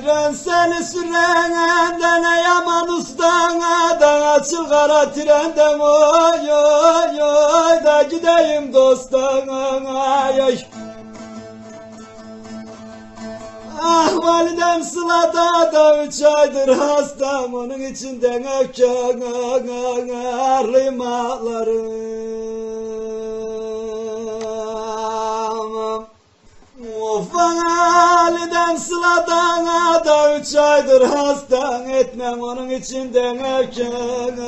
tren seni sürene ne yaman ustana da açıl kara trenden oy oy oy da gideyim dostana oy. Ah validem sılada da üç aydır hastam onun içinden öpken ağarlıyım ağlarım. Validem sılada da üç aydır hastam etmem onun içinden öpken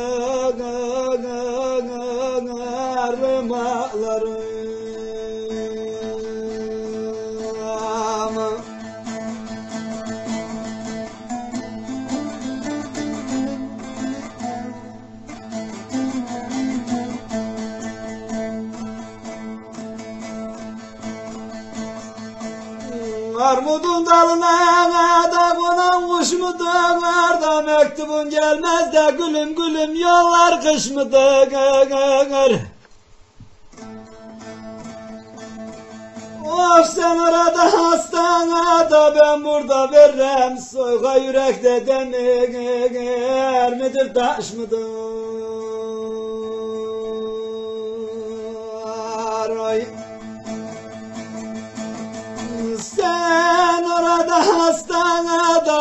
ağarlıyım ağlarım. Armudun dalına da konan kuş mudur da mektubun gelmez de gülüm gülüm yollar kış mıdır? Of sen orada hastana da ben burada veririm soyga yürekte demir midir taş mıdır? Oy.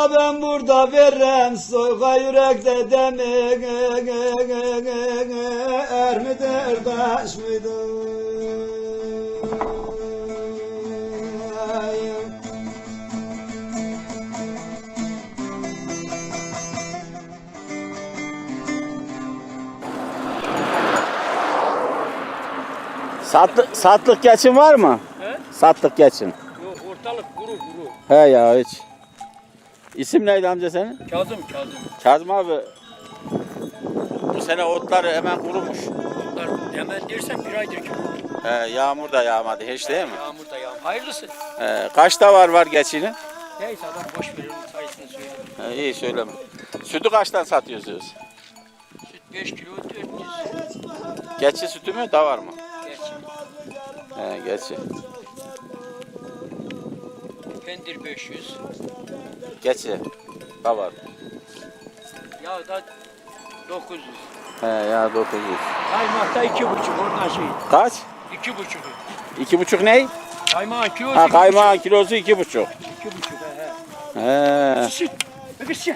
Ben burada veririm soyga yürekte demir er midir taş mıdır? Ay. Satlık, satlık geçin var mı? He? Satlık geçin. Yok ortalık kuru kuru. He ya hiç. İsim neydi amca senin? Kazım kazım. Kazım abi. Bu sene otlar hemen kurumuş. Otlar hemen dersen bir aydır ki. He, yağmur da yağmadı hiç değil mi? Yağmur da yağmur. Hayırlısı. He, kaçta var var geçini? Neyse adam boş verir sayısını söyle. He, iyi söyleme. Sütü kaçtan satıyorsunuz? Süt 5 kilo 400. Geçi sütü mü da var mı? Geç. He, geçi. Pendir 500. Geçi. Da var. Ya da 900. He, ya 900. Kaymakta 2,5 oradan şey. Kaç? 2,5. İki buçuk ney? Kaymağın kilosu. Ha kaymağın kilosu iki buçuk. 2,5 he he. He. Öbür şey.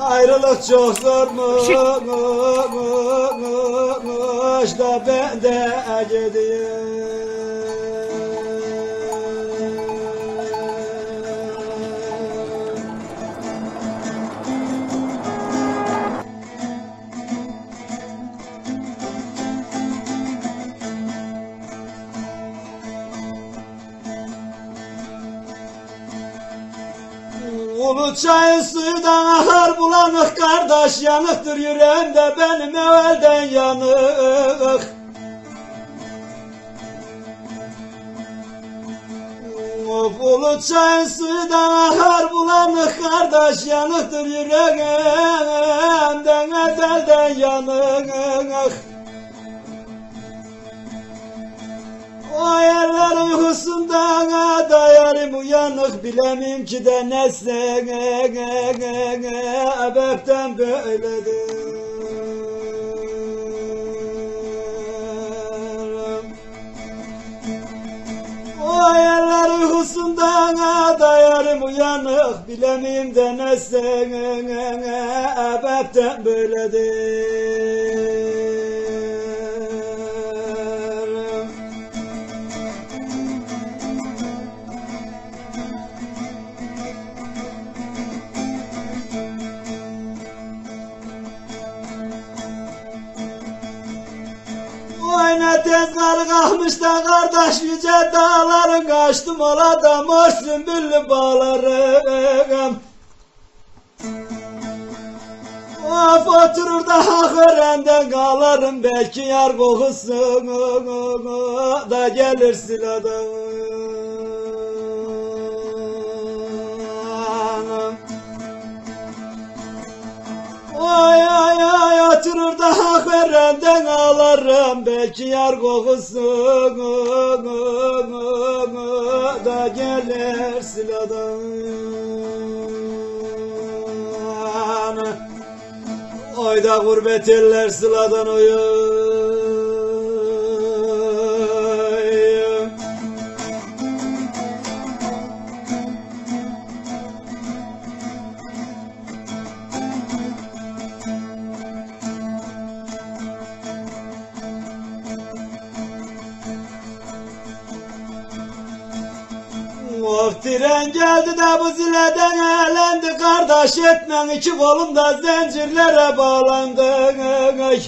Ayrılık çok zormuş da ben de gidiyorum. Ulu çayın suyundan akar bulanık kardeş yanıktır yüreğimde benim evvelden yanık. Of ulu çayın suyundan akar bulanık kardeş yanıktır yüreğimden ezelden yanık. O yerler uykusundan dayarım uyanık bilemem ki de nese ebepten böyledir. O yerler uykusundan dayarım uyanık bilemeyim de nese ebepten böyledir. Oyna tez kar kalmış da kardeş yüce dağların kaçtım ola da mor sümbüllü bağlarım. Of oturur da hakırenden kalarım belki yar kokusu da gelir siladan. ciğer kokusu da gelir siladan. Oyda gurbet eller sıladan uyur. Tren geldi de bu zileden elendi. Kardeş etmen iki kolumda zincirlere bağlandı. Ay.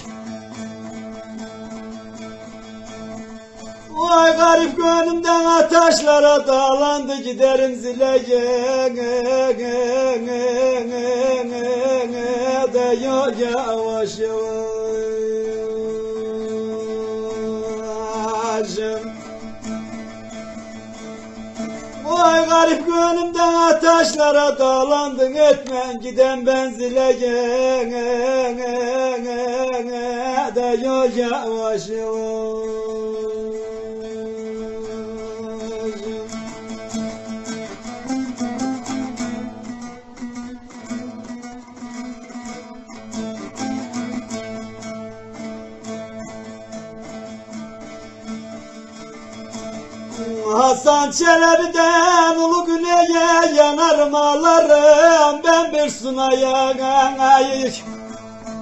Vay garip gönlümden ateşlere dağlandı Giderim zile Vay garip gönlümden ateşlere dağlandın etmen giden benzile de yo yavaş yavaş. Hasan Çelebi'den ulu güneye yanar malarım ben bir sunaya.